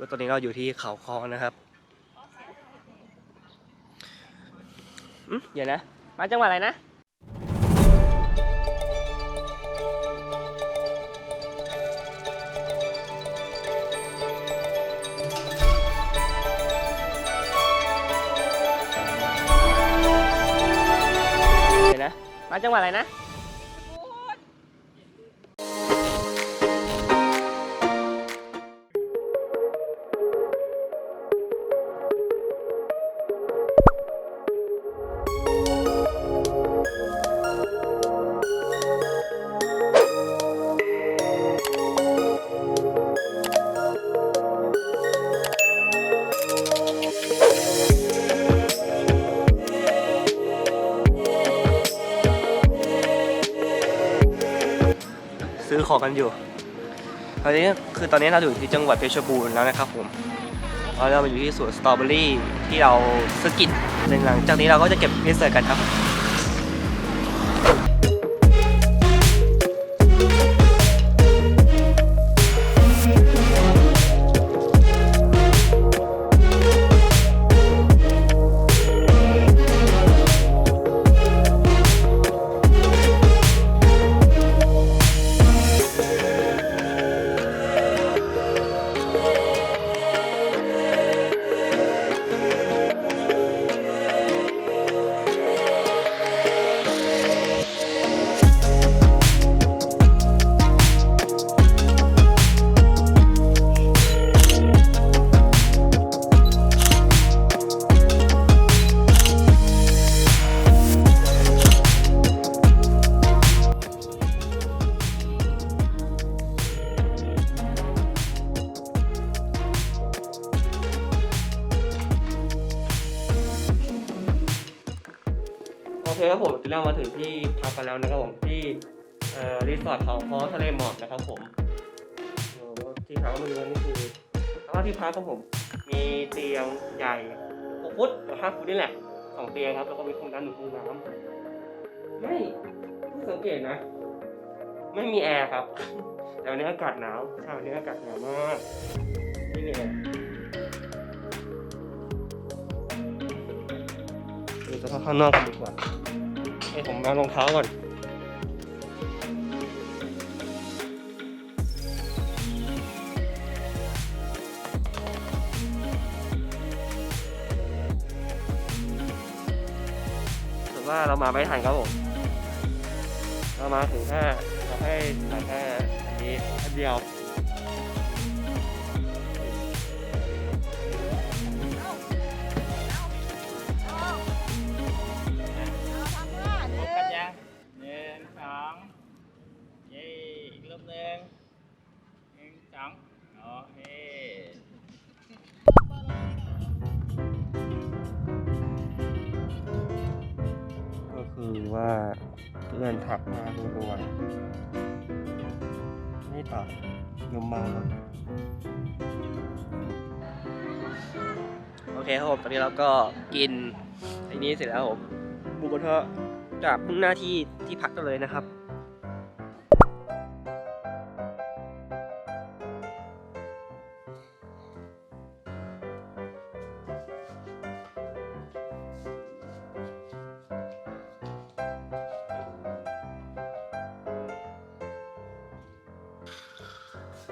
แล้วตอนนี้เราอยู่ที่เขาคอนะครับอืมเดี๋ยวนะ มาจังหวัดอะไรนะเดี๋ยวนะ มาจังหวัดอะไรนะ ซื้อของกันอยู่ ตอนนี้คือตอนนี้เราอยู่ที่จังหวัดเพชรบูรณ์แล้วนะครับผมเราเราอยู่ที่สวนสตรอเบอรี่ที่เราสกินหลังจากนี้เราก็จะเก็บพิเศษกันครับ อ่อรีสอร์ทเขาคอทะเลหมอกนะครับผมที่พักก็มาดูนี่คือสภาพที่พักของผม มีเตียงใหญ่6ฟุตหรือ5ฟุตนี่แหละสองเตียงครับแล้วก็มีห้องน้ำหนึ่งห้องน้ำไม่เพิ่งสังเกตนะ ไม่มีแอร์ครับแต่วันนี้อากาศหนาวใช่วันนี้อากาศหนาวมากไม่มีแอร์ดูสภาพข้างนอกกันดีกว่าให้ผมมารองเท้าก่อน ว่าเรามาไม่ทันครับผม เรามาถึงแค่เราให้ถ่ายแค่นี้อันเดียว เคครับผมตอนนี้เราก็กินไอ้นี้เสร็จแล้วครับผมหมูกระทะจากมุ่งหน้าที่ที่พักกันเลยนะครับ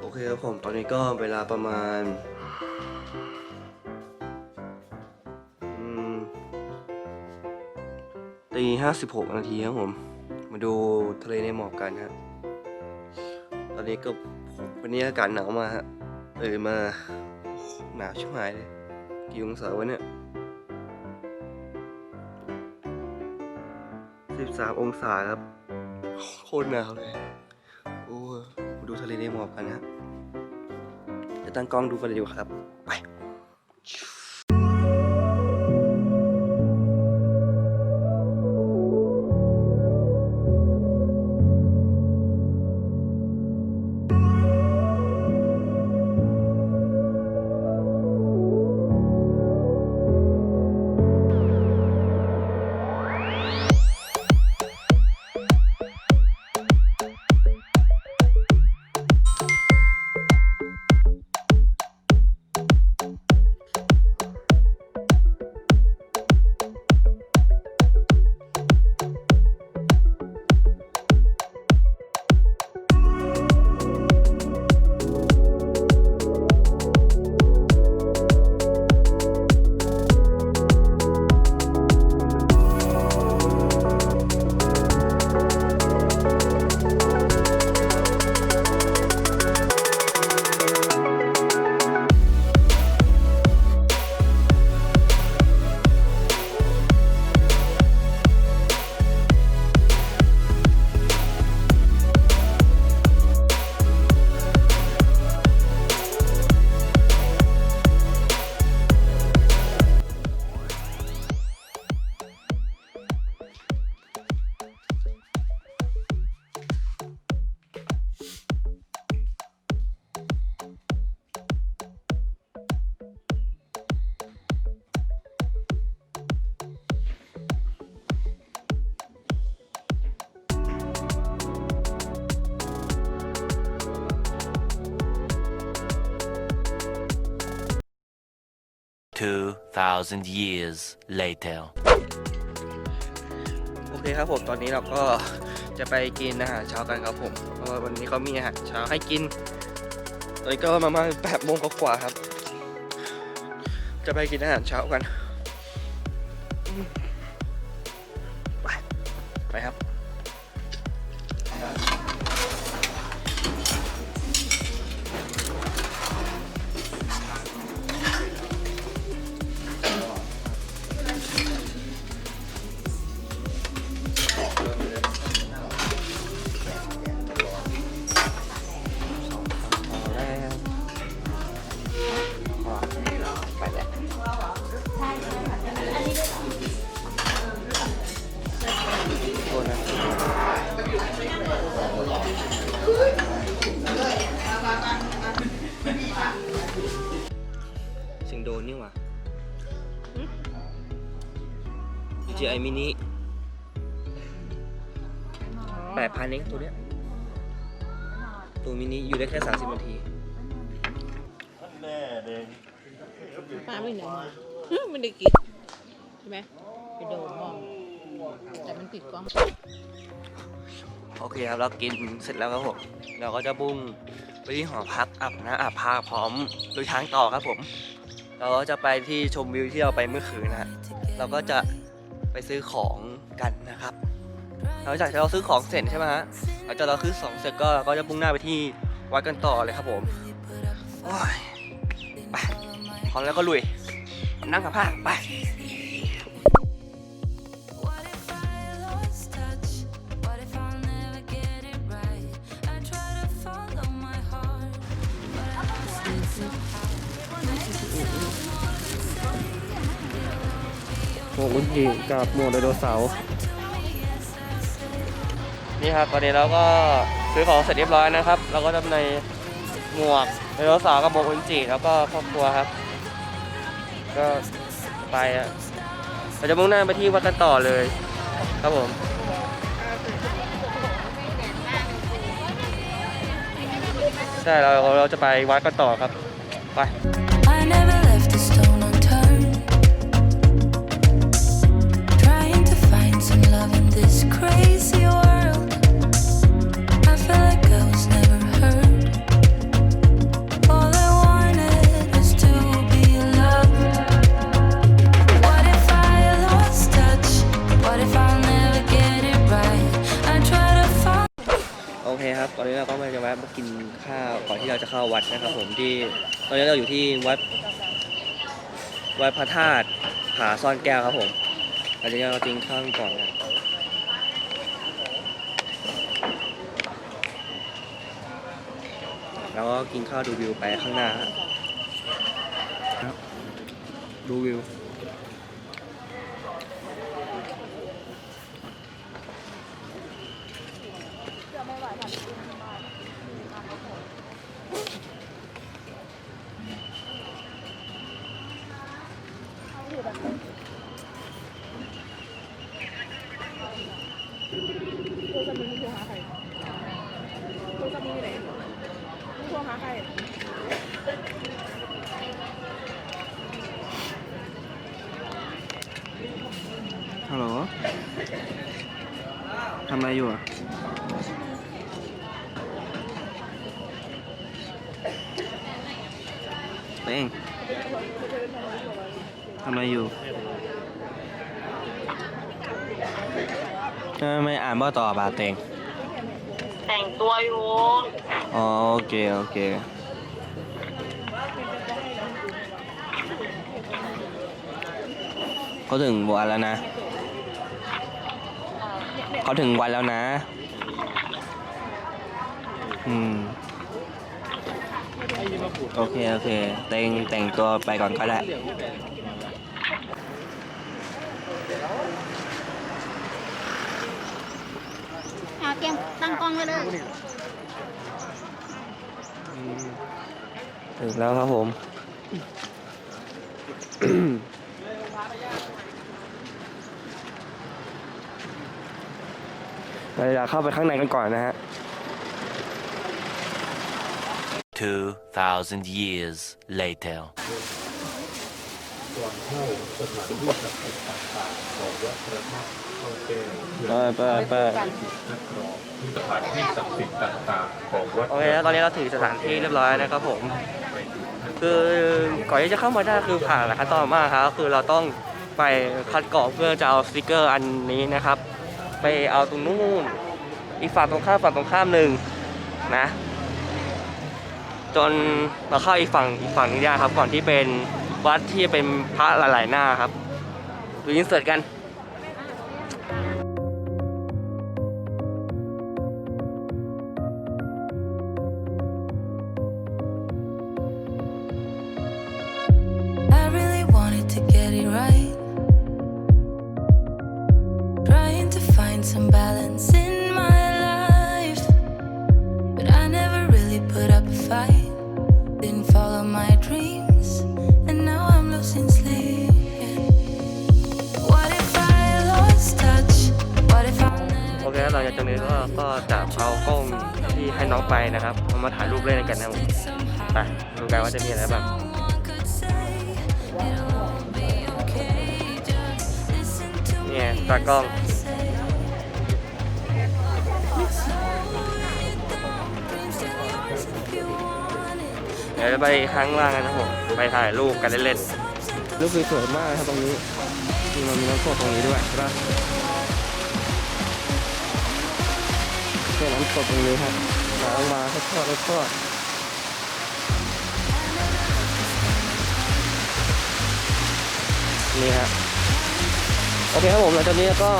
โอเคครับผม ตอนนี้ก็เวลาประมาณ ตีห้าสิบหกนาทีครับผม มาดูทะเลในหมอกกันฮะ ตอนนี้ก็วันนี้อากาศหนาวมาฮะเออมาหนาวชิบหายเลย กี่องศาวะเนี่ยสิบสามองศาครับ โคตรหนาวเลย โอ้มาดูทะเลในหมอกกันนะเดี๋ยวตั้งกล้องดูกันเลยดีกว่าครับ ไป 2,000 years later. โอเคครับผมตอนนี้เราก็จะไปกินอาหารเช้ากันครับผมเพราะว่าวันนี้เขามีอาหารเช้าให้กิน ตอนนี้ก็ประมาณแปดโมงกว่าๆครับ จะไปกินอาหารเช้ากัน ตัวมินิอยู่ได้แค่ 30 นาทีป้าไม่เหนียวมาไม่ได้กินใช่ไหมไปโดนมองแต่มันติดกล้องโอเคครับเรากินเสร็จแล้วครับผมเราก็จะบุ้งไปที่หอพักอาบน้ำอาบผ้าพร้อมโดยช้างต่อครับผม เราก็จะไปที่ชมวิวที่เราไปเมื่อคืนนะฮะเราก็จะไปซื้อของกันนะครับหลังจากที่เราซื้อของเสร็จใช่ไหมฮะห ลังจากเราซื้อของเสร็จก็เราก็จะมุ่งหน้าไปที่วัดกันต่อเลยครับผมโอ้ยไปพร้อมแล้วก็ลุยนั่งกับผ้าไป What if I lost touch? What if I'll never get it right? I try to follow my heart, but I lost it somehow. หมวกอุนจิกับหมวกไดโนเสาร์ นี่ครับตอนนี้เราก็ซื้อของเสร็จเรียบร้อยนะครับ เราก็จะในหมวกไดโนเสาร์กับหมวกอุนจิแล้วก็ครอบครัวครับ ก็ไปอะเราจะมุ่งหน้าไปที่วัดกันต่อเลย ครับผมใช่เราเราจะไปวัดกันต่อครับ ไป I never left a stone เคครับ ตอนนี้เราก็มาจะแวะมากินข้าวก่อนที่เราจะเข้าวัดนะครับ ผมที่ตอนนี้เราอยู่ที่วัดวัดพระธาตุผาซ่อนแก้วครับผมอันนี้เรากินข้าวกันก่อนนะแล้วก็กินข้าวดูวิวไปข้างหน้าฮะครับดูวิว โทรศัพท์มึงโทรหาใครโทรศัพท์มึงอไหนมึงโทรหาใครฮัลโหลทำอะไรอยู่อะ เต้งทำอะไรอยู่ทำไมไม่อ่านบ่ต่อบาเต็งแต่งตัวอยู่อ๋อโอเค โอเค เขาถึงวันแล้วนะ เขาถึงวันแล้วนะ อืม โอเค โอเค เต็งแต่งตัวไปก่อนก็ได้ เอาเกมตั้งกล้องไว้เลยถึงแล้วครับผม เราจะเข้าไปข้างในกันก่อนนะฮะ 2,000 years later. ก่อนเข้าสถานที่ศักดิ์สิทธิ์ต่างๆของวัดพระธาตุช่องแก้วเพื่อไปไปไปคัดกรองที่สถานที่ศักดิ์สิทธิ์ต่างๆของวัดโอเคแล้วตอนนี้เราถึงสถานที่เรียบร้อยแล้วนะครับผม คือก่อนที่จะเข้ามาได้คือผ่านหลายขั้นตอนมากครับก็คือเราต้องไปคัดกรองเพื่อจะเอาสติกเกอร์อันนี้นะครับ ไปเอาตรงนู้นอีกฝั่งตรงข้ามฝั่งตรงข้ามหนึ่งนะ จนมาเข้าอีกฝั่งอีกฝั่งนี้ได้ครับ ก่อนที่เป็นวัดที่เป็นพระหลายๆหน้าครับ ดูยินเสิร์ตกัน ก็ก็จะเอากล้องที่ให้น้องไปนะครับเอามาถ่ายรูปเล่นกันนะผมไปดูกันว่าจะมีอะไรบ้างเนี่ยตากล้องเดี๋ยวจะไปข้างล่างกันนะผมไปถ่ายรูปกันเล่นๆรูปสวยๆมากครับตรงนี้มีมันมีน้ำตกตรงนี้ด้วยใช่ปะ ช่นน้ำตกตรงนี้ครับน้ำมาทอดๆทอดๆนี่ฮะโอเคครับผมหลังจากนี้ก็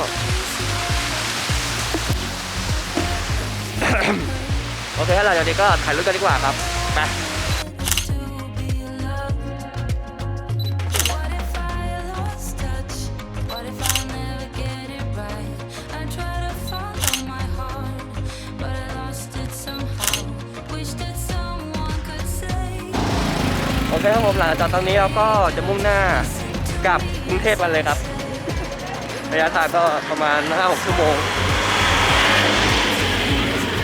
โอเคครับหลังจากนี้ก็ถ่ายรูปกันดีกว่าครับไป จากตอนนี้เราก็จะมุ่งหน้ากลับกรุงเทพกันเลยครับ ระยะทางก็ประมาณ5-6ชั่วโมง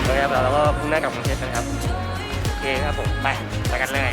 นะคครับเราก็มุ่งหน้ากลับกรุงเทพกันครับ โอเคครับผม ไป ไปกันเลย